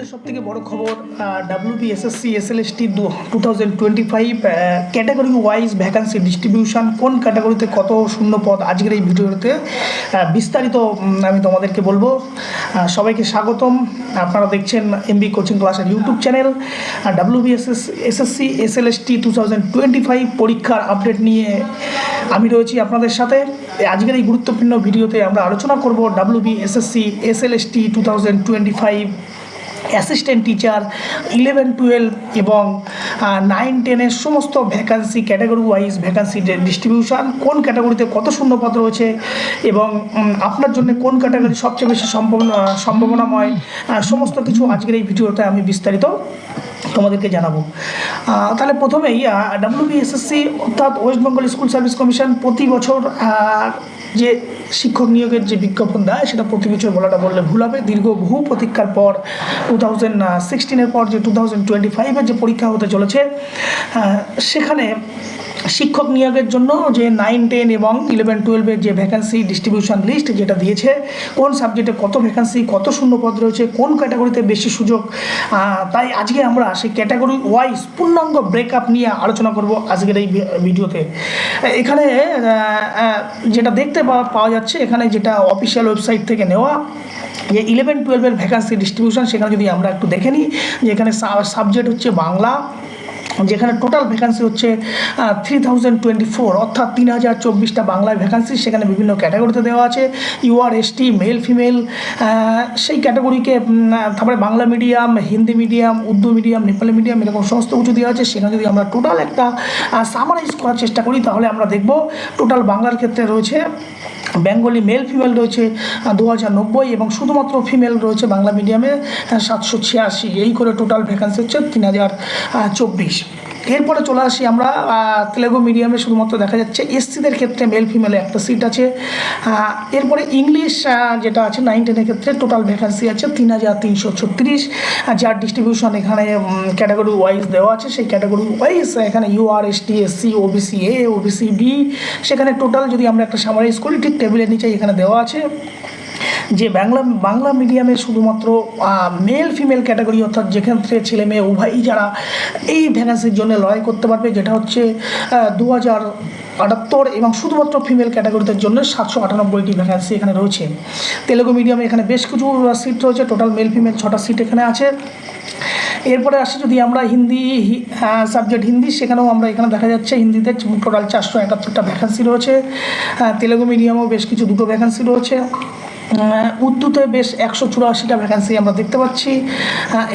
মুহূর্তে সব থেকে বড় খবর WB SSC SLST two thousand twenty five category wise vacancy distribution কোন ক্যাটাগরিতে কত শূন্য পদ আজকের এই ভিডিওতে? বিস্তারিত আমি তোমাদেরকে বলব। সবাইকে স্বাগতম। আপনারা দেখছেন এমবি কোচিং ক্লাসের YouTube channel WB SS SSC SLST two thousand twenty five পরীক্ষার আপডেট নিয়ে আমি রয়েছি আপনাদের সাথে। আজকের এই গুরুত্বপূর্ণ ভিডিওতে আমরা আলোচনা করব SSC SLST two thousand twenty five assistant teacher eleven twelve এবং নাইন টেনের সমস্ত vacancy category wise vacancy distribution কোন ক্যাটাগরিতে কত শূন্যপদ রয়েছে এবং আপনার জন্য কোন ক্যাটাগরি সবচেয়ে বেশি সম্ভাবনা সম্ভাবনাময় সমস্ত কিছু আজকের এই ভিডিওতে আমি বিস্তারিত তোমাদেরকে জানাব। তাহলে প্রথমেই ডাব্লিউবিএসএসসি অর্থাৎ West Bengal school service commission প্রতি বছর যে শিক্ষক নিয়োগের যে বিজ্ঞাপন দেয়, সেটা প্রতি বছর বলাটা বললে ভুল হবে। দীর্ঘ বহু প্রতীক্ষার পর টু থাউজেন্ড সিক্সটিনের পর যে টু থাউজেন্ড টোয়েন্টি ফাইভের যে পরীক্ষা হতে চলেছে সেখানে শিক্ষক নিয়োগের জন্য যে নাইন টেন এবং ইলেভেন টুয়েলভের যে ভ্যাকান্সি ডিস্ট্রিবিউশন লিস্ট যেটা দিয়েছে, কোন সাবজেক্টে কত ভ্যাকান্সি কত শূন্যপদ রয়েছে, কোন ক্যাটাগরিতে বেশি সুযোগ তাই আজকে আমরা সেই ক্যাটাগরি ওয়াইজ পূর্ণাঙ্গ ব্রেকআপ নিয়ে আলোচনা করব আজকের এই ভিডিওতে। এখানে যেটা দেখতে পাওয়া যাচ্ছে, এখানে যেটা অফিসিয়াল ওয়েবসাইট থেকে নেওয়া, যে ইলেভেন টুয়েলভের ভ্যাকান্সি ডিস্ট্রিবিউশন সেখানে যদি আমরা একটু দেখে নিই, যে এখানে সাবজেক্ট হচ্ছে বাংলা যেখানে টোটাল ভ্যাকান্সি হচ্ছে থ্রি থাউজেন্ড টোয়েন্টি ফোর অর্থাৎ তিন হাজার চব্বিশটা বাংলায় ভ্যাকান্সি সেখানে বিভিন্ন ক্যাটাগরিতে দেওয়া আছে। ইউআর এসটি মেল ফিমেল সেই ক্যাটাগরিকে তারপরে Bangla medium Hindi medium Urdu medium Nepali medium এরকম সমস্ত কিছু দেওয়া আছে। সেখানে যদি আমরা টোটাল একটা সামারাইজ করার চেষ্টা করি, তাহলে আমরা দেখব টোটাল বাংলার ক্ষেত্রে রয়েছে বেঙ্গলি মেল ফিমেল রয়েছে দু হাজার নব্বই এবং শুধুমাত্র ফিমেল রয়েছে বাংলা মিডিয়ামে সাতশো ছিয়াশি। এই করে টোটাল ভ্যাকান্সি হচ্ছে তিন হাজার চব্বিশ। এরপরে চলে আসি আমরা তেলেগু মিডিয়ামে শুধুমাত্র দেখা যাচ্ছে এসসিদের ক্ষেত্রে মেল ফিমেলে একটা সিট আছে। এরপরে ইংলিশ যেটা আছে নাইন টেনের ক্ষেত্রে টোটাল ভ্যাকান্সি আছে তিন হাজার তিনশো ছত্রিশ। যার ডিস্ট্রিবিউশন এখানে ক্যাটাগরি ওয়াইজ দেওয়া আছে, সেই ক্যাটাগরি ওয়াইজ এখানে UR ST SC OBC A OBC B সেখানে টোটাল যদি আমরা একটা সামারাইজ করি, ঠিক টেবিলের নিচে এখানে দেওয়া আছে। যে বাংলা বাংলা মিডিয়ামে শুধুমাত্র মেল ফিমেল ক্যাটাগরি অর্থাৎ যেক্ষেত্রে ছেলে মেয়ে, উভয়ই যারা এই ভ্যাকান্সির জন্য লড়াই করতে পারবে, যেটা হচ্ছে দু হাজার আটাত্তর এবং শুধুমাত্র ফিমেল ক্যাটাগরিদের জন্য সাতশো আটানব্বইটি ভ্যাকান্সি এখানে রয়েছে। তেলেগু মিডিয়ামে এখানে বেশ কিছু সিট রয়েছে টোটাল মেল ফিমেল ছটা সিট এখানে আছে। এরপরে আসি যদি আমরা হিন্দি সাবজেক্ট হিন্দি, সেখানেও আমরা এখানে দেখা যাচ্ছে হিন্দিতে টোটাল চারশো একাত্তরটা ভ্যাকান্সি রয়েছে। তেলেগু মিডিয়ামেও বেশ কিছু দুটো ভ্যাকান্সি রয়েছে। উর্দুতে বেশ একশো চুরাশিটা ভ্যাকান্সি আমরা দেখতে পাচ্ছি।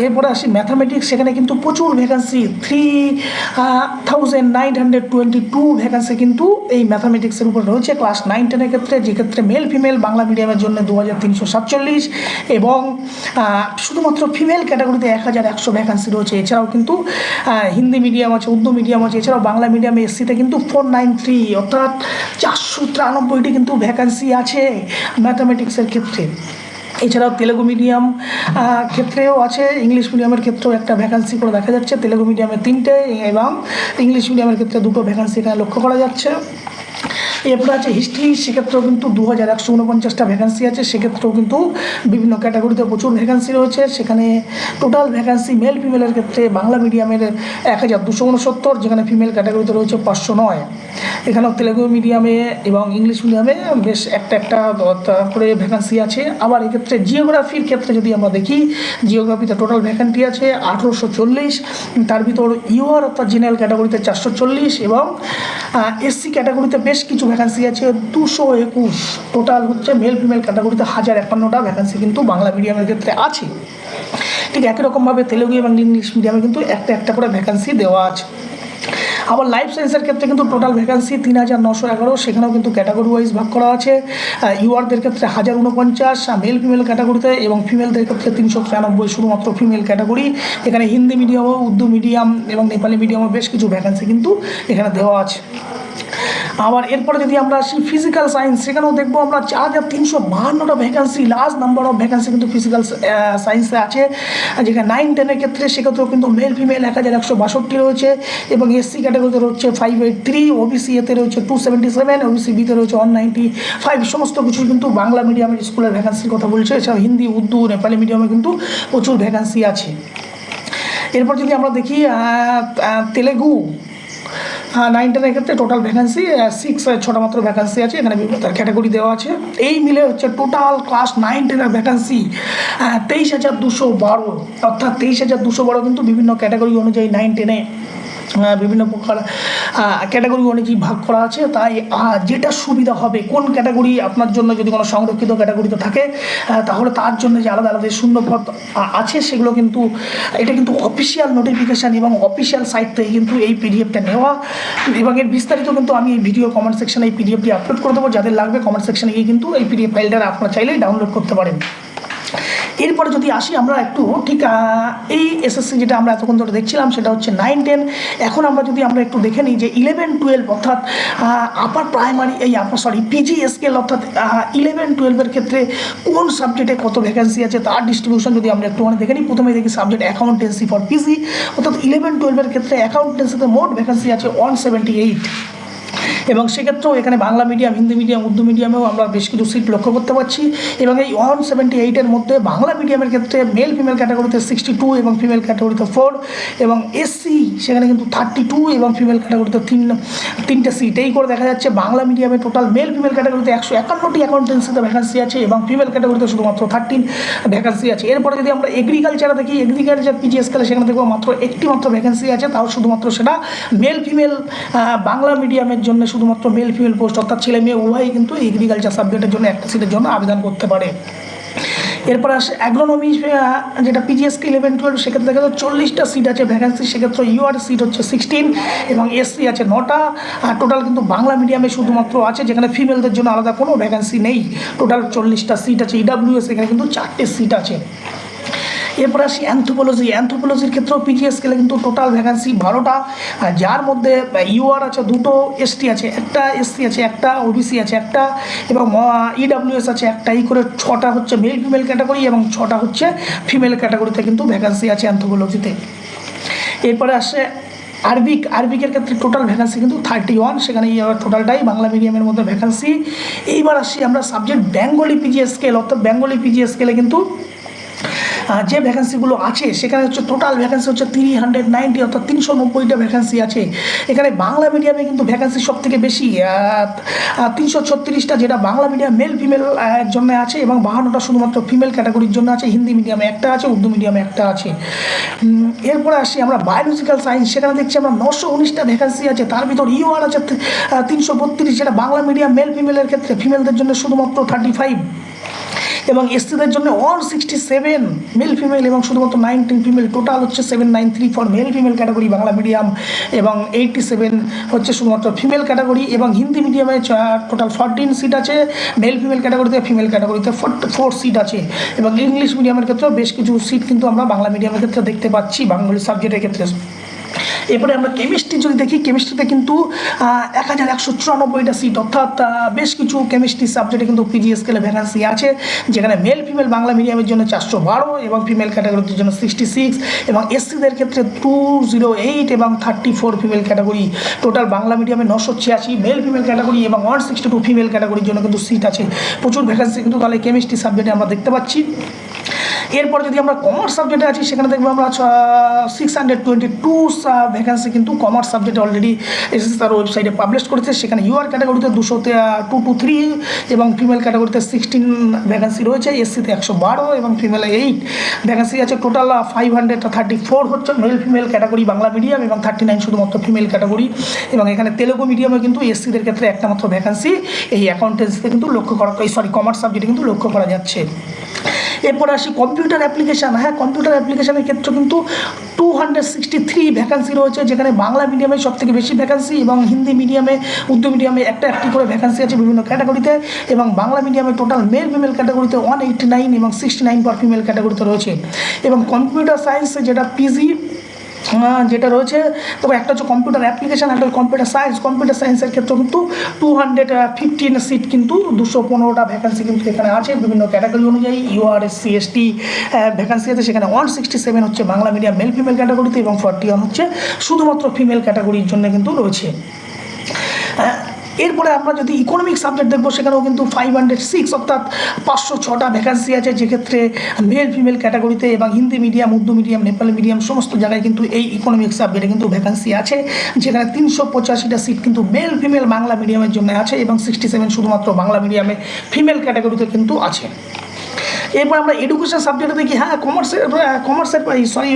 এরপরে আসি ম্যাথামেটিক্স সেখানে কিন্তু প্রচুর vacancy three thousand nine hundred twenty two vacancy কিন্তু এই ম্যাথামেটিক্সের উপর রয়েছে। ক্লাস নাইন টেনের ক্ষেত্রে যেক্ষেত্রে মেল ফিমেল বাংলা মিডিয়ামের জন্য দু হাজার তিনশো সাতচল্লিশ এবং শুধুমাত্র ফিমেল ক্যাটাগরিতে এক হাজার একশো ভ্যাকান্সি রয়েছে। এছাড়াও কিন্তু হিন্দি মিডিয়াম আছে, উর্দু মিডিয়াম আছে, এছাড়াও বাংলা মিডিয়ামে এসসিতে কিন্তু ফোর নাইন থ্রি অর্থাৎ চারশো তিরানব্বইটি কিন্তু ভ্যাকান্সি আছে। ম্যাথামেটিক্সের ক্ষেত্রে। এছাড়াও তেলেগু মিডিয়াম ক্ষেত্রেও আছে, ইংলিশ মিডিয়ামের ক্ষেত্রেও একটা ভ্যাকান্সি করে দেখা যাচ্ছে। তেলেগু মিডিয়ামে তিনটে, এবং ইংলিশ মিডিয়ামের ক্ষেত্রে দুটো ভ্যাকান্সি এখানে লক্ষ্য করা যাচ্ছে। এরপরে আছে হিস্ট্রি সেক্ষেত্রেও কিন্তু দু হাজার একশো উনপঞ্চাশটা ভ্যাকান্সি আছে, সেক্ষেত্রেও কিন্তু বিভিন্ন ক্যাটাগরিতে প্রচুর ভ্যাকান্সি রয়েছে। সেখানে টোটাল ভ্যাকান্সি মেল ফিমেলের ক্ষেত্রে বাংলা মিডিয়ামের এক হাজার দুশো উনসত্তর, যেখানে ফিমেল ক্যাটাগরিতে রয়েছে পাঁচশো নয়। এখানেও তেলেগু মিডিয়ামে এবং ইংলিশ মিডিয়ামে বেশ একটা একটা করে ভ্যাকান্সি আছে। আবার এক্ষেত্রে জিওগ্রাফির ক্ষেত্রে যদি আমরা দেখি জিওগ্রাফিতে টোটাল ভ্যাকান্টি আছে আঠেরোশো চল্লিশ, তার ভিতর ইউআর অর্থাৎ জেনারেল ক্যাটাগরিতে চারশো চল্লিশ এবং এসসি ক্যাটাগরিতে বেশ কিছু ভ্যাকান্সি আছে দুশো একুশ। টোটাল হচ্ছে মেল ফিমেল ক্যাটাগরিতে হাজার একান্নটা ভ্যাকান্সি কিন্তু বাংলা মিডিয়ামের ক্ষেত্রে আছে। ঠিক একই রকমভাবে তেলেগু এবং ইংলিশ মিডিয়ামে কিন্তু একটা একটা করে ভ্যাকান্সি দেওয়া আছে। আবার লাইফ সায়েন্সের ক্ষেত্রে কিন্তু টোটাল ভ্যাকান্সি তিন হাজার নশো এগারো। সেখানেও কিন্তু ক্যাটাগরি ওয়াইজ ভাগ করা আছে। ইউআরদের ক্ষেত্রে হাজার উনপঞ্চাশ মেল ফিমেল ক্যাটাগরিতে এবং ফিমেলদের ক্ষেত্রে তিনশো তিরানব্বই শুধুমাত্র ফিমেল ক্যাটাগরি এখানে হিন্দি মিডিয়ামও উর্দু মিডিয়াম এবং নেপালি মিডিয়ামও বেশ কিছু ভ্যাকান্সি কিন্তু এখানে দেওয়া আছে। আবার এরপরে যদি আমরা আসি ফিজিক্যাল সায়েন্স সেখানেও দেখব আমরা চার হাজার তিনশো বাহান্নটা vacancy large number of vacancy কিন্তু ফিজিক্যাল সায়েন্সে আছে। যেখানে নাইন টেনের ক্ষেত্রে সেক্ষেত্রেও কিন্তু মেল ফিমেল এক হাজার একশো বাষট্টি রয়েছে এবং এসসি ক্যাটাগরিতে রয়েছে ফাইভ এইট থ্রি ওবিসি এতে রয়েছে টু সেভেন্টি সেভেন ওবিসি বিতে রয়েছে ওয়ান নাইনটি ফাইভ সমস্ত কিছু কিন্তু বাংলা মিডিয়ামের স্কুলের ভ্যাকান্সির কথা বলছে। এছাড়াও হিন্দি, উর্দু, নেপালি মিডিয়ামে কিন্তু প্রচুর ভ্যাকান্সি আছে। এরপর যদি আমরা দেখি তেলেগু নাইন টেনের ক্ষেত্রে টোটাল ভ্যাকান্সি সিক্স ছটা মাত্র ভ্যাকান্সি আছে, এখানে বিভিন্ন তার ক্যাটাগরি দেওয়া আছে। এই মিলে হচ্ছে টোটাল ক্লাস নাইন টেনের ভ্যাকান্সি তেইশ হাজার দুশো বারো। অর্থাৎ তেইশ হাজার দুশো বারো কিন্তু বিভিন্ন ক্যাটাগরি অনুযায়ী নাইন টেনে বিভিন্ন প্রকার ক্যাটাগরি অনুযায়ী ভাগ করা আছে। তাই যেটা সুবিধা হবে, কোন ক্যাটাগরি আপনার জন্য যদি কোনো সংরক্ষিত ক্যাটাগরিতে থাকে তাহলে তার জন্য যে আলাদা আলাদা শূন্য পদ আছে, সেগুলো কিন্তু, এটা কিন্তু অফিসিয়াল নোটিফিকেশান এবং অফিসিয়াল সাইট থেকে কিন্তু এই পিডিএফটা নেওয়া। এবং এর বিস্তারিত কিন্তু আমি এই ভিডিও কমেন্ট সেকশনে এই পিডিএফটি আপলোড করে দেবো। যাদের লাগবে কমেন্ট সেকশনে গিয়ে কিন্তু এই পিডিএফ ফাইলটা আপনারা চাইলেই ডাউনলোড করতে পারেন। এরপরে যদি আসি আমরা একটু ঠিক এই এসএসসি যেটা আমরা এতক্ষণ ধরে দেখছিলাম সেটা হচ্ছে নাইন টেন এখন আমরা যদি আমরা একটু দেখে নিই যে ইলেভেন টুয়েলভ অর্থাৎ আপার প্রাইমারি এই আপার সরি পিজি স্কেল অর্থাৎ ইলেভেন টুয়েলভের ক্ষেত্রে কোন সাবজেক্টে কত ভ্যাকেন্সি আছে তার ডিস্ট্রিবিউশন যদি আমরা একটুখানি দেখে নিই। প্রথমে দেখি সাবজেক্ট অ্যাকাউন্টেন্সি ফর পিজি অর্থাৎ ইলেভেন টুয়েলভের ক্ষেত্রে অ্যাকাউন্টেন্সিতে মোট ভ্যাকেন্সি আছে ওয়ান সেভেন্টি এইট এবং সেক্ষেত্রেও এখানে বাংলা মিডিয়াম হিন্দি মিডিয়াম উর্দু মিডিয়ামেও আমরা বেশ কিছু সিট লক্ষ্য করতে পারছি। এবং এই ওয়ান সেভেন্টি এইটের মধ্যে বাংলা মিডিয়ামের ক্ষেত্রে মেল ফিমেল ক্যাটাগরিতে সিক্সটি টু এবং ফিমেল ক্যাটাগরিতে ফোর এবং এসসি সেখানে কিন্তু থার্টি টু এবং ফিমেল ক্যাটাগরিতে তিন, তিনটে সিট এই করে দেখা যাচ্ছে বাংলা মিডিয়ামে টোটাল মেল ফিমেল ক্যাটাগরিতে একশো একান্নটি অ্যাকাউন্টেন্সিতে ভ্যাকান্সি আছে এবং ফিমেল ক্যাটাগরিতে শুধুমাত্র থার্টিন ভ্যাকান্সি আছে। এরপরে যদি আমরা এগ্রিকালচারে দেখি এগ্রিকালচার পিজি স্কেলে সেখানে দেখব মাত্র একটি মাত্র ভ্যাকেন্সি আছে, তাও শুধুমাত্র সেটা মেল ফিমেল বাংলা মিডিয়ামের জন্য শুধুমাত্র মেল ফিমেল পোস্ট অর্থাৎ ছেলে মেয়ে, উভয়ই কিন্তু এগ্রিকালচার সাবজেক্টের জন্য একটা সিটের জন্য আবেদন করতে পারে। এরপর আসে অ্যাগ্রোনমি যেটা পিজিএসকে ইলেভেন টুয়েলভ সেক্ষেত্রে দেখা যাচ্ছে চল্লিশটা সিট আছে ভ্যাকেন্সি সেক্ষেত্রে ইউআর সিট হচ্ছে সিক্সটিন এবং এসসি আছে নটা। আর টোটাল কিন্তু বাংলা মিডিয়ামে শুধুমাত্র আছে, যেখানে ফিমেলদের জন্য আলাদা কোনো ভ্যাকেন্সি নেই। টোটাল চল্লিশটা সিট আছে ইডাব্লিউএস এখানে কিন্তু চারটে সিট আছে। এরপর আসি অ্যান্থ্রোপোলজি অ্যান্থ্রোপোলজির ক্ষেত্রেও পিজিএস স্কেলে কিন্তু টোটাল ভ্যাকান্সি বারোটা। যার মধ্যে ইউআর আছে দুটো এসটি আছে একটা এসসি আছে একটা ওবিসি আছে একটা, এবং ইডাব্লিউএস আছে একটা। এই করে ছটা হচ্ছে মেল ফিমেল ক্যাটাগরি এবং ছটা হচ্ছে ফিমেল ক্যাটাগরিতে কিন্তু ভ্যাকান্সি আছে অ্যান্থ্রোপোলজিতে এরপরে আসে আরবিক। আরবিকের ক্ষেত্রে টোটাল ভ্যাকান্সি কিন্তু থার্টি ওয়ান সেখানে টোটালটাই বাংলা মিডিয়ামের মধ্যে ভ্যাকান্সি এইবার আসি আমরা সাবজেক্ট বেঙ্গলি পিজিএস স্কেল অর্থাৎ বেঙ্গলি পিজিএস স্কেলে কিন্তু যে ভ্যাকান্সিগুলো আছে, সেখানে হচ্ছে টোটাল ভ্যাকান্সি হচ্ছে থ্রি হান্ড্রেড নাইনটি অর্থাৎ তিনশো নব্বইটা ভ্যাকান্সি আছে। এখানে বাংলা মিডিয়ামে কিন্তু ভ্যাকান্সি সব থেকে বেশি তিনশো ছত্রিশটা যেটা বাংলা মিডিয়াম মেল ফিমেল জন্য আছে এবং বাহান্নটা শুধুমাত্র ফিমেল ক্যাটাগরির জন্য আছে। হিন্দি মিডিয়ামে একটা আছে, উর্দু মিডিয়ামে একটা আছে। এরপরে আসি আমরা বায়োলজিক্যাল সায়েন্স সেখানে দেখছি আমরা নশো উনিশটা ভ্যাকান্সি আছে। তার ভিতর ইউআর আছে তিনশো বত্রিশ, যেটা বাংলা মিডিয়াম মেল ফিমেলের ক্ষেত্রে ফিমেলদের জন্য শুধুমাত্র থার্টি ফাইভ এবং এসসিদের জন্য one sixty seven male female এবং শুধুমাত্র নাইনটিন ফিমেল টোটাল হচ্ছে seven nine three for male female category Bangla medium এবং এইটটি সেভেন হচ্ছে শুধুমাত্র ফিমেল ক্যাটাগরি এবং হিন্দি মিডিয়ামে টোটাল ফরটিন সিট আছে মেল ফিমেল ক্যাটাগরিতে ফিমেল ক্যাটাগরিতে ফোর সিট আছে এবং ইংলিশ মিডিয়ামের ক্ষেত্রেও বেশ কিছু সিট কিন্তু আমরা বাংলা মিডিয়ামের ক্ষেত্রে দেখতে পাচ্ছি, বাঙালি সাবজেক্টের ক্ষেত্রে। এরপরে আমরা কেমিস্ট্রি যদি দেখি কেমিস্ট্রিতে কিন্তু এক হাজার একশো চুরানব্বইটা সিট অর্থাৎ বেশ কিছু কেমিস্ট্রি সাবজেক্টে কিন্তু পিজি স্কেলে ভ্যাকান্সি আছে, যেখানে মেল ফিমেল বাংলা মিডিয়ামের জন্য চারশো বারো এবং ফিমেল ক্যাটাগরির জন্য সিক্সটি সিক্স এবং এসসিদের ক্ষেত্রে টু জিরো এইট এবং thirty four female category total Bangla মিডিয়ামে নশো ছিয়াশি মেল ফিমেল ক্যাটাগরি এবং ওয়ান সিক্সটি টু ফিমেল ক্যাটাগরির জন্য কিন্তু সিট আছে। প্রচুর ভ্যাকান্সি কিন্তু তাহলে কেমিস্ট্রি সাবজেক্টে আমরা দেখতে পাচ্ছি। এরপর যদি আমরা কমার্স সাবজেক্টে আছি, সেখানে দেখব আমরা six hundred twenty two vacancy কিন্তু কমার্স সাবজেক্টে অলরেডি এসএসসি তার ওয়েবসাইটে পাবলিশ করেছে। সেখানে ইউআর ক্যাটাগরিতে দুশো টু টু থ্রি এবং ফিমেল ক্যাটাগরিতে সিক্সটিন ভ্যাকান্সি রয়েছে এসসিতে একশো বারো এবং ফিমেল এইট ভ্যাকান্সি আছে। Total five hundred thirty four হচ্ছে male female category Bangla medium এবং থার্টি নাইন শুধুমাত্র ফিমেল ক্যাটাগরি এবং এখানে তেলেগু মিডিয়ামে কিন্তু এসসিদের ক্ষেত্রে একটা মাত্র ভ্যাকান্সি এই অ্যাকাউন্টেন্সিতে কিন্তু লক্ষ্য করা সরি কমার্স সাবজেক্টে কিন্তু লক্ষ্য করা যাচ্ছে। এরপরে আসি কম্পিউটার অ্যাপ্লিকেশান হ্যাঁ কম্পিউটার অ্যাপ্লিকেশানের ক্ষেত্রে কিন্তু two hundred sixty three vacancy রয়েছে, যেখানে বাংলা মিডিয়ামে সবথেকে বেশি ভ্যাকান্সি এবং হিন্দি মিডিয়ামে উর্দু মিডিয়ামে একটা একটি করে ভ্যাকান্সি আছে বিভিন্ন ক্যাটাগরিতে এবং বাংলা মিডিয়ামে টোটাল মেল ফিমেল ক্যাটাগরিতে ওয়ান এইটি নাইন এবং সিক্সটি নাইন পার ফিমেল ক্যাটাগরিতে রয়েছে। এবং কম্পিউটার সায়েন্সে যেটা পিজি যেটা রয়েছে, তবে একটা হচ্ছে কম্পিউটার অ্যাপ্লিকেশান একটা কম্পিউটার সায়েন্স কম্পিউটার সায়েন্সের ক্ষেত্রে কিন্তু টু হান্ড্রেড ফিফটিন সিট কিন্তু দুশো পনেরোটা ভ্যাকান্সি কিন্তু এখানে আছে। বিভিন্ন ক্যাটাগরি অনুযায়ী ইউআরএস সিএসটি ভ্যাকান্সি আছে। সেখানে ওয়ান সিক্সটি সেভেন হচ্ছে বাংলা মিডিয়াম মেল ফিমেল ক্যাটাগরিতে এবং ফর্টি ওয়ান হচ্ছে শুধুমাত্র ফিমেল ক্যাটাগরির জন্য কিন্তু রয়েছে। এরপরে আমরা যদি ইকোনমিক সাবজেক্ট দেখব, সেখানেও কিন্তু ফাইভ হান্ড্রেড সিক্স অর্থাৎ পাঁচশো ছটা ভ্যাকান্সি আছে। যেক্ষেত্রে মেল ফিমেল ক্যাটাগরিতে এবং Hindi medium Urdu medium Nepali medium সমস্ত জায়গায় কিন্তু এই ইকোনমিক সাবজেক্টে কিন্তু ভ্যাকান্সি আছে। যেখানে তিনশো পঁচাশিটা সিট কিন্তু মেল ফিমেল বাংলা মিডিয়ামের জন্য আছে এবং সিক্সটি সেভেন শুধুমাত্র বাংলা মিডিয়ামে ফিমেল ক্যাটাগরিতে কিন্তু আছে। এরপর আমরা এডুকেশন সাবজেক্টে দেখি হ্যাঁ কমার্সের কমার্সের সরি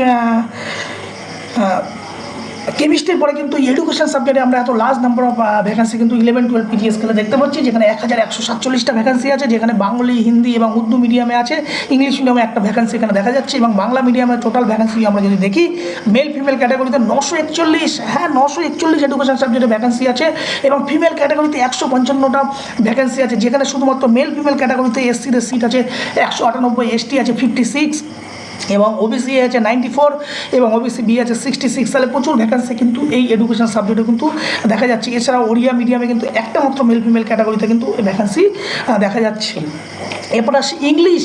কেমিস্ট্রির পরে কিন্তু এডুকেশন সাবজেক্টে আমরা এত লার্জ নাম্বার অফ ভ্যাকান্সি কিন্তু ইলেভেন টুয়েলভ পিজিএস স্কেলে দেখতে পাচ্ছি, যেখানে এক হাজার একশো সাতচল্লিশটা ভ্যাকান্সি আছে, যেখানে বাঙালি হিন্দি এবং উর্দু মিডিয়ামে আছে ইংলিশ মিডিয়ামে একটা ভ্যাকান্সি এখানে দেখা যাচ্ছে, এবং বাংলা মিডিয়ামে টোটাল ভ্যাকান্সি আমরা যদি দেখি মেল ফিমেল ক্যাটাগরিতে নশো একচল্লিশ হ্যাঁ নশো একচল্লিশ এডুকেশন সাবজেক্টে ভ্যাকান্সি আছে, এবং ফিমেল ক্যাটাগরিতে একশো পঞ্চান্নটা ভ্যাকান্সি আছে, যেখানে শুধুমাত্র মেল ফিমেল ক্যাটাগরিতে এসসিদের সিট আছে, একশো আটানব্বই এসটি আছে ফিফটি সিক্স এবং ওবিসি এ আছে নাইনটি ফোর এবং ওবিসি বি আছে সিক্সটি সিক্স সালে প্রচুর ভ্যাকান্সি কিন্তু এই এডুকেশন সাবজেক্টে কিন্তু দেখা যাচ্ছে। এছাড়াও ওড়িয়া মিডিয়ামে কিন্তু একটা মাত্র মেল ফিমেল ক্যাটাগরিতে কিন্তু ভ্যাকান্সি দেখা যাচ্ছে। এরপর আসি ইংলিশ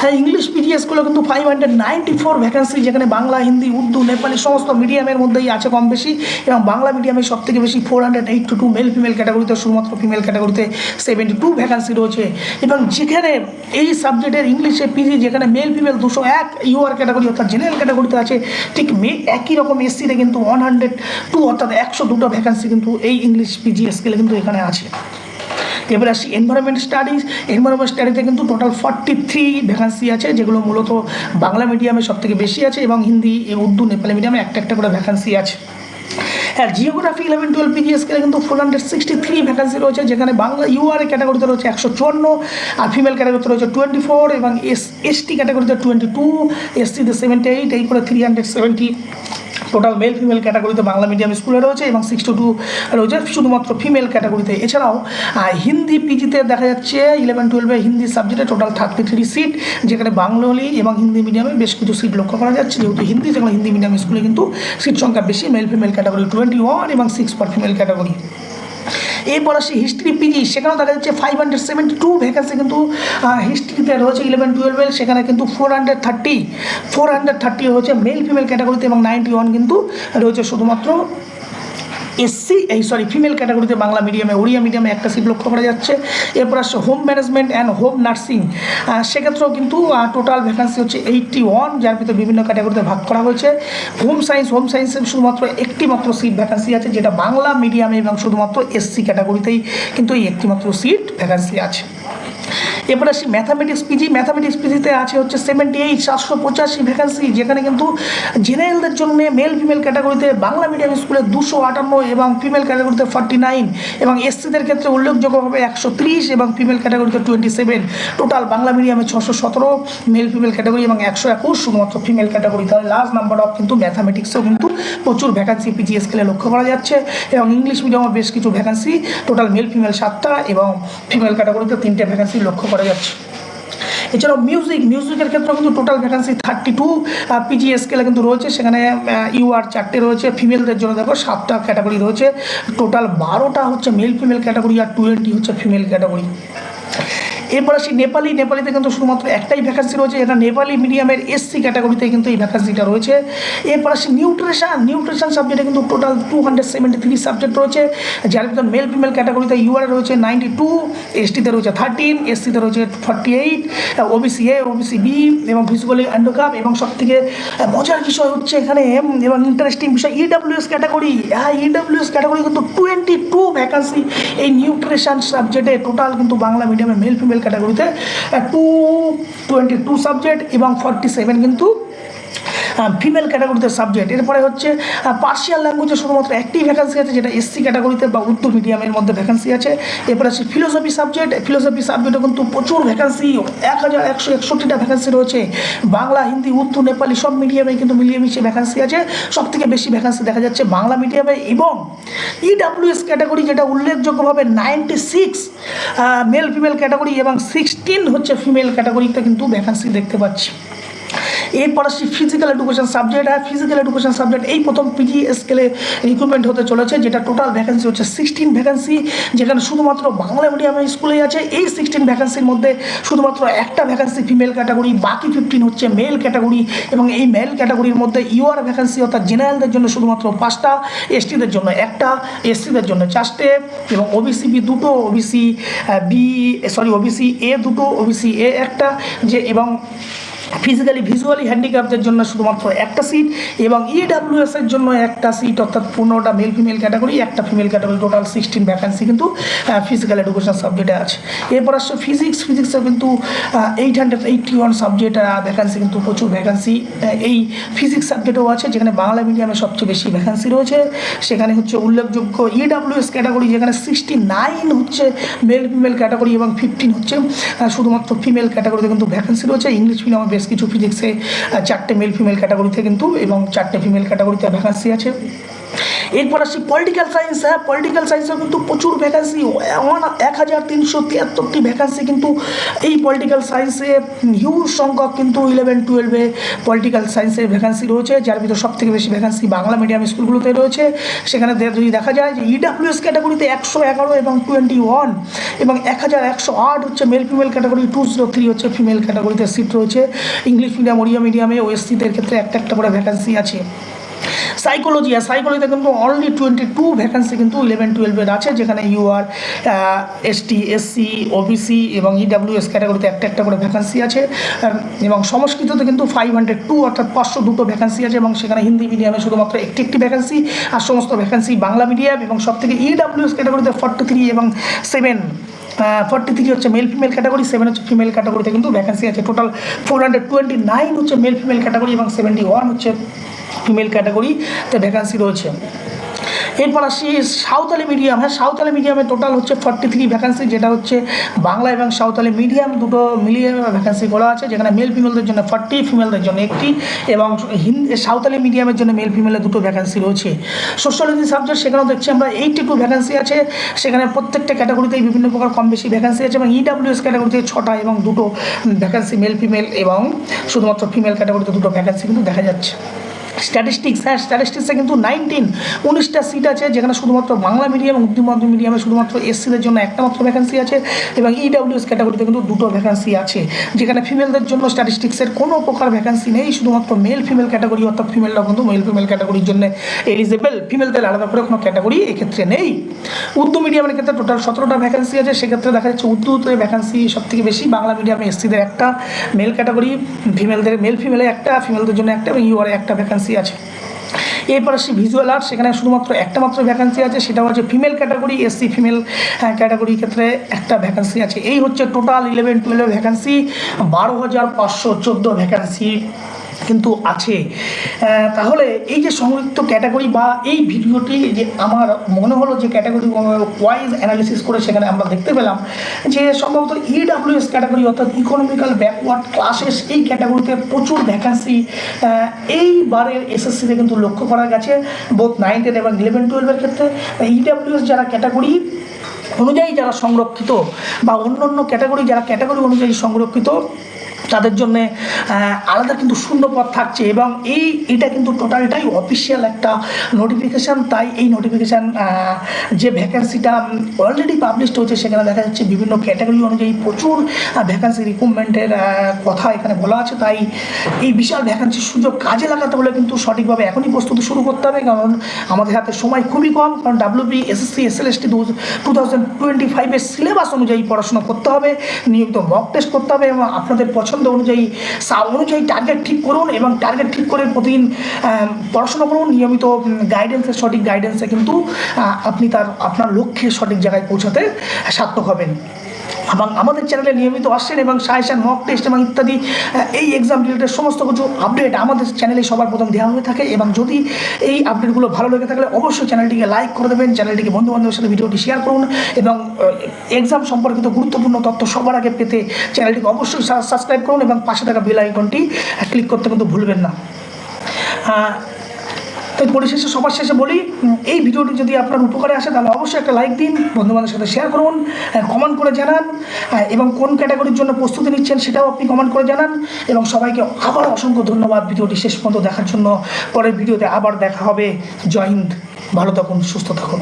হ্যাঁ ইংলিশ পিডিএসগুলো কিন্তু five hundred ninety four vacancy যেখানে বাংলা, হিন্দি, উর্দু, নেপালি সমস্ত মিডিয়ামের মধ্যেই আছে কম বেশি এবং বাংলা মিডিয়ামে সব থেকে বেশি four hundred eight two two male female ক্যাটাগরিতে শুধুমাত্র ফিমেল ক্যাটাগরিতে সেভেন্টি টু ভ্যাকান্সি রয়েছে। এবং যেখানে এই সাবজেক্টের ইংলিশে পিজি যেখানে মেল ফিমেল দুশো এক ইউআর ক্যাটাগরি অর্থাৎ জেনারেল ক্যাটাগরিতে আছে, ঠিক মে একই রকম এসসিতে কিন্তু ওয়ান হান্ড্রেড টু অর্থাৎ একশো দুটো ভ্যাকান্সি কিন্তু এই ইংলিশ পিজি স্কেলে কিন্তু এখানে আছে। এবারে আসি এনভায়রনমেন্ট স্টাডিজ এনভায়রনমেন্ট স্টাডিতে কিন্তু টোটাল ফর্টি থ্রি ভ্যাকান্সি আছে, যেগুলো মূলত বাংলা মিডিয়ামে সব থেকে বেশি আছে এবং হিন্দি উর্দু, নেপালি মিডিয়ামে একটা একটা করে ভ্যাকান্সি আছে। হ্যাঁ জিওগ্রাফি ইলেভেন টুয়েলভ স্কেলে কিন্তু four hundred sixty three vacancy রয়েছে, যেখানে বাংলা ইউআর ক্যাটাগরিতে রয়েছে একশো চুয়ান্ন, আর ফিমেল ক্যাটাগরিতে রয়েছে টোয়েন্টি ফোর এবং এস এসটি ক্যাটাগরিতে টোয়েন্টি টু এসটিতে সেভেন্টি এইট এই করে three hundred seventy total male female ক্যাটাগরিতে বাংলা মিডিয়াম স্কুলে রয়েছে, এবং সিক্সটি টু রয়েছে শুধুমাত্র ফিমেল ক্যাটাগরিতে এছাড়াও হিন্দি পিজিতে দেখা যাচ্ছে ইলেভেন টুয়েলভে হিন্দি সাবজেক্টে টোটাল থার্টি থ্রি সিট যেখানে বাংলালি এবং হিন্দি মিডিয়ামে বেশ কিছু সিট লক্ষ্য করা যাচ্ছে। যেহেতু হিন্দি যেখানে হিন্দি মিডিয়াম স্কুলে কিন্তু সিট সংখ্যা বেশি male female category twenty one এবং সিক্স ফর ফিমেল ক্যাটাগরি এরপর আসি হিস্ট্রি পিজি সেখানেও দেখা যাচ্ছে five hundred seventy two vacancy কিন্তু হিস্ট্রিতে রয়েছে ইলেভেন টুয়েলভের সেখানে কিন্তু four hundred thirty four hundred thirty রয়েছে মেল ফিমেল ক্যাটাগরিতে এবং নাইনটি ওয়ান কিন্তু রয়েছে শুধুমাত্র এসসি, এই সরি ফিমেল ক্যাটাগরিতে বাংলা মিডিয়ামে ওড়িয়া মিডিয়ামে একটা সিট লক্ষ্য করা যাচ্ছে। এরপর আসছে home management and home nursing সেক্ষেত্রেও কিন্তু টোটাল ভ্যাকান্সি হচ্ছে এইটটি ওয়ান যার ভিতরে বিভিন্ন ক্যাটাগরিতে ভাগ করা হয়েছে। হোম সায়েন্স হোম সায়েন্সে শুধুমাত্র একটি মাত্র সিট ভ্যাকান্সি আছে, যেটা বাংলা মিডিয়ামে এবং শুধুমাত্র এসসি ক্যাটাগরিতেই কিন্তু এই একটিমাত্র সিট ভ্যাকান্সি আছে। এবার আসি ম্যাথামেটিক্স পিজি ম্যাথামেটিক্স পিজিতে আছে হচ্ছে সেভেন্টি এইট সাতশো পঁচাশি ভ্যাকান্সি যেখানে কিন্তু জেনারেলদের জন্য মেল ফিমেল ক্যাটাগরিতে বাংলা মিডিয়াম স্কুলে দুশো আটান্ন এবং ফিমেল ক্যাটাগরিতে ফর্টি নাইন এবং এসসিদের ক্ষেত্রে উল্লেখযোগ্যভাবে একশো ত্রিশ এবং ফিমেল ক্যাটাগরিতে টোয়েন্টি সেভেন টোটাল বাংলা মিডিয়ামে ছশো সতেরো মেল ফিমেল ক্যাটাগরি এবং একশো একুশ, শুধুমাত্র ফিমেল ক্যাটাগরি তাহলে লাস্ট নাম্বার অফ কিন্তু ম্যাথামেটিক্সেও কিন্তু প্রচুর ভ্যাকান্সি পিজি স্কেলে লক্ষ্য করা যাচ্ছে এবং ইংলিশ মিডিয়ামে বেশ কিছু ভ্যাকান্সি টোটাল মেল ফিমেল সাতটা এবং ফিমেল ক্যাটাগরিতে তিনটে ভ্যাকান্সি লক্ষ্য করা যাচ্ছে। এছাড়াও মিউজিক মিউজিকের ক্ষেত্রেও কিন্তু total vacancy thirty two PG স্কেলে কিন্তু রয়েছে। সেখানে ইউআর চারটে রয়েছে। ফিমেলদের জন্য দেখো সাতটা ক্যাটাগরি রয়েছে। টোটাল বারোটা হচ্ছে মেল ফিমেল ক্যাটাগরি আর টোয়েন্টি হচ্ছে ফিমেল ক্যাটাগরি এরপর আসি নেপালি। নেপালিতে কিন্তু শুধুমাত্র একটাই ভ্যাকান্সি রয়েছে, এটা নেপালি মিডিয়ামের এসসি ক্যাটাগরিতে কিন্তু এই ভ্যাকান্সিটা রয়েছে। এরপর আসি নিউট্রিশন নিউট্রিশন সাবজেক্টে কিন্তু total two hundred seventy three subject রয়েছে, যার ভিতর মেল ফিমেল ক্যাটাগরিতে ইউআর রয়েছে নাইনটি টু এসটিতে রয়েছে থার্টিন এসসিতে রয়েছে forty eight OBC A OBC B এবং ফিজিক্যালি অ্যান্ডোকাপ এবং সব থেকে মজার বিষয় হচ্ছে এখানে, এবং ইন্টারেস্টিং বিষয় ইডাব্লিউএস ক্যাটাগরি হ্যাঁ ইডাব্লিউএস ক্যাটাগরি কিন্তু টোয়েন্টি টু ভ্যাকান্সি এই নিউট্রিশন সাবজেক্টে টোটাল কিন্তু বাংলা মিডিয়ামে মেল ফিমেল ক্যাটাগরিতে টু টোয়েন্টি টু সাবজেক্ট এবং ফর্টি সেভেন কিন্তু ফিমেল ক্যাটাগরিতে সাবজেক্ট এরপরে হচ্ছে পার্সিয়াল ল্যাঙ্গুয়েজে শুধুমাত্র একটি ভ্যাকান্সি আছে, যেটা এসসি ক্যাটাগরিতে বা উর্দু মিডিয়ামের মধ্যে ভ্যাকান্সি আছে। এরপরে আছে ফিলোসফি সাবজেক্ট ফিলোসফি সাবজেক্টে কিন্তু প্রচুর ভ্যাকান্সি এক হাজার একশো একষট্টিটা ভ্যাকান্সি রয়েছে। বাংলা, হিন্দি, উর্দু, নেপালি সব মিডিয়ামে কিন্তু মিলিয়ে মিশিয়ে ভ্যাকান্সি আছে। সব থেকে বেশি ভ্যাকান্সি দেখা যাচ্ছে বাংলা মিডিয়ামে এবং ইডাব্লিউএস ক্যাটাগরি যেটা উল্লেখযোগ্যভাবে ninety six male female category এবং সিক্সটিন হচ্ছে ফিমেল ক্যাটাগরিতে কিন্তু ভ্যাকান্সি দেখতে পাচ্ছি। এরপর আসছি ফিজিক্যাল এডুকেশন সাবজেক্ট আর ফিজিক্যাল এডুকেশন সাবজেক্ট এই প্রথম পিজি স্কেলে রিক্রুটমেন্ট হতে চলেছে, যেটা টোটাল ভ্যাকেন্সি হচ্ছে সিক্সটিন ভ্যাকেন্সি যেখানে শুধুমাত্র বাংলা মিডিয়ামের স্কুলেই আছে। এই সিক্সটিন ভ্যাকেন্সির মধ্যে শুধুমাত্র একটা ভ্যাকেন্সি ফিমেল ক্যাটাগরি বাকি ফিফটিন হচ্ছে মেল ক্যাটাগরি এবং এই মেল ক্যাটাগরির মধ্যে ইউআর ভ্যাকেন্সি অর্থাৎ জেনারেলদের জন্য শুধুমাত্র পাঁচটা এসটিদের জন্য একটা এসসিদের জন্য চারটে এবং ওবিসি বি দুটো OBC B sorry OBC A দুটো ওবিসি এ একটা, যে এবং ফিজিক্যালি ভিজুয়ালি হ্যান্ডিক্যাপদের জন্য শুধুমাত্র একটা সিট এবং ইডাব্লিউএস এর জন্য একটা সিট অর্থাৎ পনেরোটা মেল ফিমেল ক্যাটাগরি একটা female category total sixteen vacancy কিন্তু ফিজিক্যাল এডুকেশন সাবজেক্টে আছে। এরপর আসছে ফিজিক্স ফিজিক্সের কিন্তু eight hundred eighty one subject vacancy কিন্তু প্রচুর ভ্যাকান্সি এই ফিজিক্স সাবজেক্টেও আছে, যেখানে বাংলা মিডিয়ামে সবচেয়ে বেশি ভ্যাকান্সি রয়েছে। সেখানে হচ্ছে উল্লেখযোগ্য ইডাব্লিউএস ক্যাটাগরি যেখানে সিক্সটি নাইন হচ্ছে মেল ফিমেল ক্যাটাগরি এবং ফিফটিন হচ্ছে শুধুমাত্র ফিমেল ক্যাটাগরিতে কিন্তু ভ্যাকান্সি রয়েছে। ইংলিশ মিডিয়ামে বেশ কিছু ফিজিক্সে চারটে মেল ফিমেল ক্যাটাগরিতে কিন্তু এবং চারটে ফিমেল ক্যাটাগরিতে ভ্যাকান্সি আছে। এরপর আসছি পলিটিক্যাল সায়েন্স হ্যাঁ পলিটিক্যাল সায়েন্সেও কিন্তু প্রচুর ভ্যাকান্সি এক হাজার তিনশো তিয়াত্তরটি ভ্যাকান্সি কিন্তু এই পলিটিক্যাল সায়েন্সে হিউজ সংখ্যক কিন্তু ইলেভেন টুয়েলভে পলিটিক্যাল সায়েন্সের ভ্যাকান্সি রয়েছে, যার ভিতর সব থেকে বেশি ভ্যাকান্সি বাংলা মিডিয়াম স্কুলগুলোতে রয়েছে। সেখানে যদি দেখা যায় যে ইডাব্লিউএস ক্যাটাগরিতে একশো এগারো এবং টোয়েন্টি ওয়ান এবং এক হাজার একশো আট হচ্ছে male female category two zero three হচ্ছে ফিমেল ক্যাটাগরিতে সিট রয়েছে। ইংলিশ মিডিয়াম ওড়িয়া মিডিয়ামে ওএসসিদের ক্ষেত্রে একটা একটা করে ভ্যাকান্সি আছে। সাইকোলজি আর সাইকোলজিতে কিন্তু অনলি টোয়েন্টি টু ভ্যাকান্সি কিন্তু ইলেভেন টুয়েলভের আছে, যেখানে ইউআর এসটি এসসি ওবিসি এবং ইডাব্লিউএস ক্যাটাগরিতে একটা একটা করে ভ্যাকান্সি আছে। এবং সংস্কৃততে কিন্তু ফাইভ হান্ড্রেড টু অর্থাৎ পাঁচশো দুটো ভ্যাকান্সি আছে এবং সেখানে হিন্দি মিডিয়ামে শুধুমাত্র একটি একটি ভ্যাকান্সি আর সমস্ত ভ্যাকান্সি বাংলা মিডিয়াম এবং সব থেকে ইডাব্লিউএস ক্যাটাগরিতে ফর্টি থ্রি এবং সেভেন ফর্টি থ্রি হচ্ছে মেল ফিমেল ক্যাটাগরি সেভেন হচ্ছে ফিমেল ক্যাটাগরিতে কিন্তু ভ্যাকান্সি আছে। Total four hundred twenty nine হচ্ছে মেল ফিমেল ক্যাটাগরি এবং সেভেন্টি ওয়ান হচ্ছে ফিমেল ক্যাটাগরিতে ভ্যাকান্সি রয়েছে। এরপর আসি সাঁওতালি মিডিয়াম হ্যাঁ সাঁওতালি মিডিয়ামে টোটাল হচ্ছে ফর্টি থ্রি ভ্যাকান্সি যেটা হচ্ছে বাংলা এবং সাঁওতালি মিডিয়াম দুটো মিলিয়ে ভ্যাকান্সি করা আছে, যেখানে মেল ফিমেলদের জন্য ফর্টি ফিমেলদের জন্য একটি এবং হিন্দি সাঁওতালি মিডিয়ামের জন্য মেল ফিমেলের দুটো ভ্যাকান্সি রয়েছে। সোশ্যালজি সাবজেক্ট সেখানেও দেখছি আমরা এইটটি টু ভ্যাকান্সি আছে। সেখানে প্রত্যেকটা ক্যাটাগরিতেই বিভিন্ন প্রকার কম বেশি ভ্যাকান্সি আছে এবং ইডাব্লিউএস ক্যাটাগরিতে ছটা এবং দুটো ভ্যাকান্সি মেল ফিমেল এবং শুধুমাত্র ফিমেল ক্যাটাগরিতে দুটো ভ্যাকান্সি কিন্তু দেখা যাচ্ছে। স্ট্যাটিস্টিক্স হ্যাঁ স্ট্যাটিস্টিক্সে কিন্তু নাইনটিন উনিশটা সিট আছে যেখানে শুধুমাত্র বাংলা মিডিয়াম উর্দু মাধ্যম মিডিয়ামে শুধুমাত্র এসসিদের জন্য একটা মাত্র ভ্যাকান্সি আছে এবং ইডাব্লিউএস ক্যাটাগরিতে কিন্তু দুটো ভ্যাকান্সি আছে, যেখানে ফিমেলদের জন্য স্ট্যাটিস্টিক্সের কোনো প্রকার ভ্যাকান্সি নেই, শুধুমাত্র মেল ফিমেল ক্যাটাগরি অর্থাৎ ফিমেলরা কিন্তু মেল ফিমেল ক্যাটাগরির জন্য এলিজেবল ফিমেলদের আলাদা করে কোনো ক্যাটাগরি এক্ষেত্রে নেই। উর্দু মিডিয়ামের ক্ষেত্রে টোটাল সতেরোটা ভ্যাকান্সি আছে, সেক্ষেত্রে দেখা যাচ্ছে উর্দুতে ভ্যাকান্সি সব থেকে বেশি, বাংলা মিডিয়ামে এসসিদের একটা মেল ক্যাটাগরি ফিমেলদের মেল ফিমেলে একটা ফিমেলদের জন্য একটা এবং ইউআরে একটা ভ্যাকান্সি আছে। এরপর আসি ভিজুয়াল আর্ট সেখানে শুধুমাত্র একটা মাত্র ভ্যাকান্সি আছে সেটা হচ্ছে ফিমেল ক্যাটাগরি এসসি ফিমেল ক্যাটাগরির ক্ষেত্রে একটা ভ্যাকান্সি আছে। এই হচ্ছে টোটাল ইলেভেন টুয়েলভ ভ্যাকান্সি বারো হাজার পাঁচশো চোদ্দ ভ্যাকান্সি কিন্তু আছে। তাহলে এই যে সংযুক্ত ক্যাটাগরি বা এই ভিডিওটি যে আমার মনে হলো যে ক্যাটাগরি ওয়াইজ অ্যানালিসিস করে সেখানে আমরা দেখতে পেলাম যে সম্ভবত ইডাব্লিউএস ক্যাটাগরি অর্থাৎ ইকোনমিক্যাল ব্যাকওয়ার্ড ক্লাসেস এই ক্যাটাগরিতে প্রচুর ভ্যাকান্সি এইবারের এসএসসিতে কিন্তু লক্ষ্য করা গেছে বোধ নাইন টেন এবং ইলেভেন টুয়েলভের ক্ষেত্রে। ইডাব্লিউএস যারা ক্যাটাগরি অনুযায়ী যারা সংরক্ষিত বা অন্য অন্য ক্যাটাগরি, যারা ক্যাটাগরি অনুযায়ী সংরক্ষিত তাদের জন্য আলাদা কিন্তু শূন্য পদ থাকছে এবং এই, এটা কিন্তু টোটালটাই অফিসিয়াল একটা নোটিফিকেশান তাই এই নোটিফিকেশান যে ভ্যাকেন্সিটা অলরেডি পাবলিশড হয়েছে, সেখানে দেখা যাচ্ছে বিভিন্ন ক্যাটাগরি অনুযায়ী প্রচুর ভ্যাকেন্সি রিক্রুটমেন্টের কথা এখানে বলা আছে। তাই এই বিশাল ভ্যাকেন্সির সুযোগ কাজে লাগাতে হলে কিন্তু সঠিকভাবে এখনই প্রস্তুতি শুরু করতে হবে। কারণ আমাদের হাতে সময় খুবই কম, কারণ WB SSC SLST two thousand twenty ফাইভের সিলেবাস অনুযায়ী পড়াশোনা করতে হবে। নিয়মিত মক টেস্ট করতে হবে এবং আপনাদের পছন্দ অনুযায়ী, সা অনুযায়ী টার্গেট ঠিক করুন এবং টার্গেট ঠিক করে প্রতিদিন পড়াশোনা করুন। নিয়মিত গাইডেন্সে সঠিক গাইডেন্সে কিন্তু আপনি তার, আপনার লক্ষ্যে সঠিক জায়গায় পৌঁছাতে সার্থক হবেন। এবং আমাদের চ্যানেলে নিয়মিত আসছেন এবং সাজেশন মক টেস্ট এবং ইত্যাদি এই এক্সাম রিলেটেড সমস্ত কিছু আপডেট আমাদের চ্যানেলে সবার প্রথম দেওয়া হয়ে থাকে। এবং যদি এই আপডেটগুলো ভালো লেগে থাকলে অবশ্যই চ্যানেলটিকে লাইক করে দেবেন চ্যানেলটিকে বন্ধু বান্ধবের সাথে ভিডিওটি শেয়ার করুন এবং এক্সাম সম্পর্কিত গুরুত্বপূর্ণ তথ্য সবার আগে পেতে চ্যানেলটিকে অবশ্যই সাবস্ক্রাইব করুন এবং পাশে থাকা বেল আইকনটি ক্লিক করতে কিন্তু ভুলবেন না। তাই পরিশেষে সবার শেষে বলি এই ভিডিওটি যদি আপনার উপকারে আসে, তাহলে অবশ্যই একটা লাইক দিন, বন্ধুবান্ধবের সাথে শেয়ার করুন কমেন্ট করে জানান এবং কোন ক্যাটাগরির জন্য প্রস্তুতি নিচ্ছেন সেটাও আপনি কমেন্ট করে জানান, এবং সবাইকে আবার অসংখ্য ধন্যবাদ। ভিডিওটি শেষ পর্যন্ত দেখার জন্য, পরের ভিডিওতে আবার দেখা হবে। জয় হিন্দ। ভালো থাকুন, সুস্থ থাকুন।